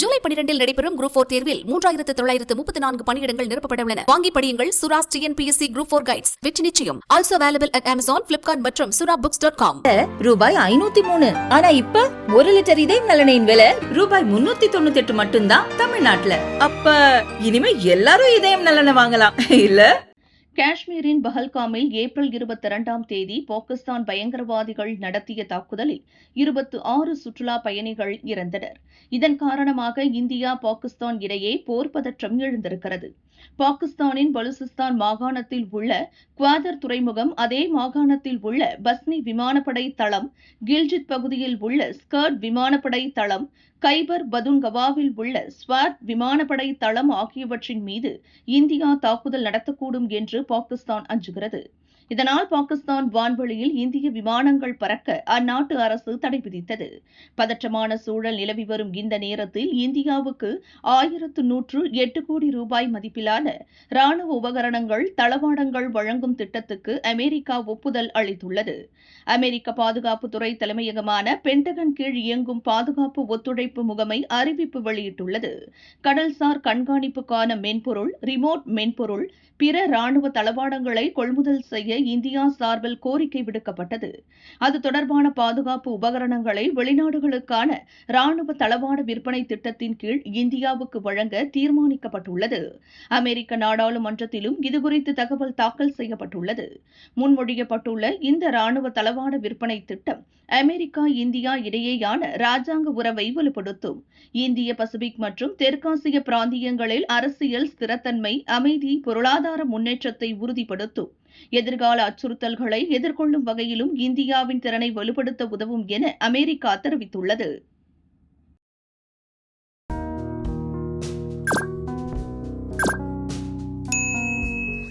ஜூலை பனிரெண்டில் நடைபெறும் group four தேர்வில் மூன்றாயிரத்து தொள்ளாயிரத்து முப்பத்தி நான்கு பணியிடங்கள் நிரப்பப்பட உள்ளன வாங்கி படியுங்கள் Sura's TNPSC group four guides வெற்றி நிச்சயம். Also available at Amazon Flipkart மற்றும் சுரா புக்ஸ் டாட் காம் ரூபாய் ஐநூத்தி மூணு. ஆனா இப்ப ஒரு லிட்டர் இதயம் நலனையின் விலை ரூபாய் முன்னூத்தி தொண்ணூத்தி எட்டு மட்டும்தான் தமிழ்நாட்டுல. அப்ப இனிமே எல்லாரும் இதயம் நலனை வாங்கலாம். இல்ல? காஷ்மீரின் பஹல்காமில் ஏப்ரல் இருபத்தி இரண்டாம் தேதி பாகிஸ்தான் பயங்கரவாதிகள் நடத்திய தாக்குதலில் இருபத்து ஆறு சுற்றுலா பயணிகள் இறந்தனர். இதன் காரணமாக இந்தியா பாகிஸ்தான் இடையே போர் பதற்றம் எழுந்திருக்கிறது. பாகிஸ்தானின் பலுசிஸ்தான் மாகாணத்தில் உள்ள குவாதர் துறைமுகம் அதே மாகாணத்தில் உள்ள பஸ்னி விமானப்படை தளம் கில்ஜித் பகுதியில் உள்ள ஸ்கர்ட் விமானப்படை தளம் கைபர் பதுன்கவாவில் உள்ள ஸ்வாத் விமானப்படை தளம் ஆகியவற்றின் மீது இந்தியா தாக்குதல் நடத்தக்கூடும் என்று பாகிஸ்தான் அஞ்சுகிறது. இதனால் பாகிஸ்தான் வான்வெளியில் இந்திய விமானங்கள் பறக்க அந்நாட்டு அரசு தடை விதித்தது. பதற்றமான சூழல் நிலவி வரும் இந்த நேரத்தில் இந்தியாவுக்கு ஆயிரத்து நூற்று எட்டு கோடி ரூபாய் மதிப்பிலான ராணுவ உபகரணங்கள் தளவாடங்கள் வழங்கும் திட்டத்துக்கு அமெரிக்கா ஒப்புதல் அளித்துள்ளது. அமெரிக்க பாதுகாப்புத்துறை தலைமையகமான பென்டகன் கீழ் இயங்கும் பாதுகாப்பு ஒத்துழைப்பு முகமை அறிவிப்பு வெளியிட்டுள்ளது. கடல்சார் கண்காணிப்புக்கான மென்பொருள் ரிமோட் மென்பொருள் பிற ராணுவ தளவாடங்களை கொள்முதல் செய்ய செய்ய இந்தியா சார்பில் கோரிக்கை விடுக்கப்பட்டது. அது தொடர்பான பாதுகாப்பு உபகரணங்களை வெளிநாடுகளுக்கான ராணுவ தளவாட விற்பனை திட்டத்தின் கீழ் இந்தியாவுக்கு வழங்க தீர்மானிக்கப்பட்டுள்ளது. அமெரிக்க நாடாளுமன்றத்திலும் இதுகுறித்து தகவல் தாக்கல் செய்யப்பட்டுள்ளது. முன்மொழியப்பட்டுள்ள இந்த ராணுவ தளவாட விற்பனை திட்டம் அமெரிக்கா இந்தியா இடையேயான ராஜாங்க உறவை வலுப்படுத்தும். இந்திய பசிபிக் மற்றும் தெற்காசிய பிராந்தியங்களில் அரசியல் ஸ்திரத்தன்மை அமைதி பொருளாதார முன்னேற்றத்தை உறுதிப்படுத்தும். எதிர்கால அச்சுறுத்தல்களை எதிர்கொள்ளும் வகையிலும் இந்தியாவின் திறனை வலுப்படுத்த உதவும் என அமெரிக்கா தெரிவித்துள்ளது.